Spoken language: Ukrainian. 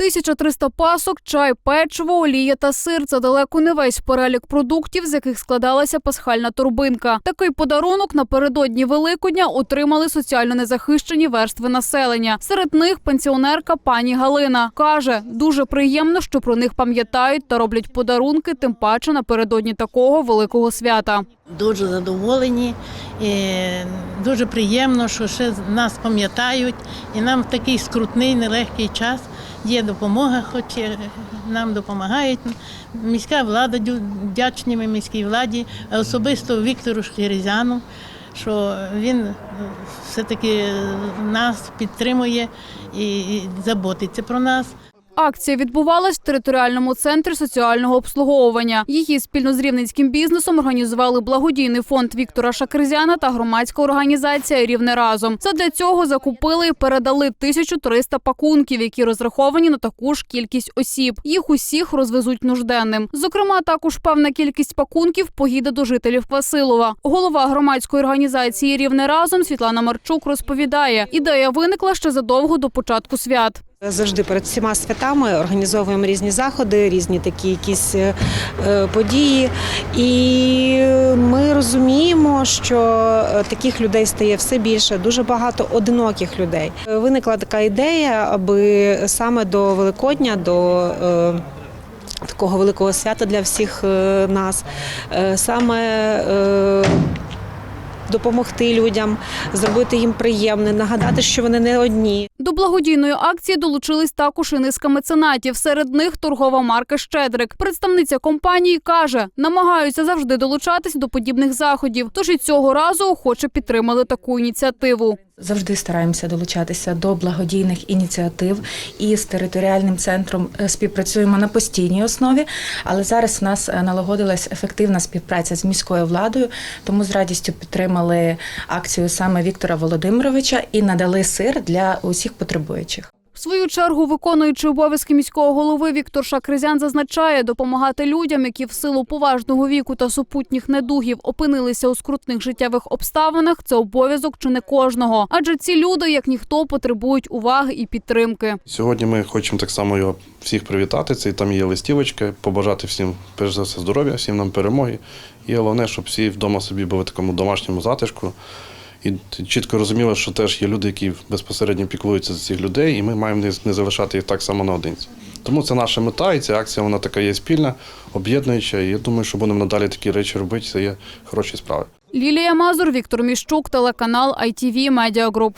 1300 пасок, чай, печиво, олія та сир це далеко не весь перелік продуктів, з яких складалася пасхальна торбинка. Такий подарунок напередодні Великодня отримали соціально незахищені верстви населення. Серед них пенсіонерка пані Галина каже, дуже приємно, що про них пам'ятають та роблять подарунки, тим паче напередодні такого великого свята. Дуже задоволені, дуже приємно, що ще нас пам'ятають, і нам в такий скрутний, нелегкий час є допомога, хоч нам допомагають. Міська влада, вдячні ми міській владі, особисто Віктору Шкірізяну, що він е, все-таки нас підтримує і заботиться про нас. Акція відбувалась в територіальному центрі соціального обслуговування. Її спільно з рівненським бізнесом організували благодійний фонд Віктора Шакризяна та громадська організація Рівне разом. Це для цього закупили і передали 1300 пакунків, які розраховані на таку ж кількість осіб. Їх усіх розвезуть нужденним. Зокрема, також певна кількість пакунків поїде до жителів Василова. Голова громадської організації Рівне разом Світлана Марчук розповідає, ідея виникла ще задовго до початку свят. Завжди перед всіма святами організовуємо різні заходи, різні такі якісь е, е, події. І ми розуміємо, що е, таких людей стає все більше, дуже багато одиноких людей. Виникла така ідея, аби саме до Великодня, до такого великого свята для всіх нас, саме допомогти людям, зробити їм приємне, нагадати, що вони не одні. До благодійної акції долучились також і низка меценатів. Серед них торгова марка Щедрик. Представниця компанії каже, намагаються завжди долучатись до подібних заходів. Тож і цього разу охоче підтримали таку ініціативу. Завжди стараємося долучатися до благодійних ініціатив і з територіальним центром е, співпрацюємо на постійній основі. Але зараз в нас е, налагодилась ефективна співпраця з міською владою, тому з радістю підтримали акцію саме Віктора Володимировича і надали сир для усіх потребуючих. Свою чергу, виконуючи обов'язки міського голови Віктор Шакризян зазначає, допомагати людям, які в силу поважного віку та супутніх недугів опинилися у скрутних життєвих обставинах. Це обов'язок чи не кожного. Адже ці люди, як ніхто, потребують уваги і підтримки. Сьогодні ми хочемо так само його всіх привітати. Це там є листівочка, побажати всім перш за все здоров'я, всім нам перемоги. І головне, щоб всі вдома собі були в такому домашньому затишку. І чітко розуміла, що теж є люди, які безпосередньо піклуються за цих людей, і ми маємо не- залишати їх так само наодинці. Тому це наша мета, і ця акція вона така є спільна, об'єднуюча. І я думаю, що будемо надалі такі речі робити. Це є хороші справи. Лілія Мазур, Віктор Міщук, телеканал ITV Media Group.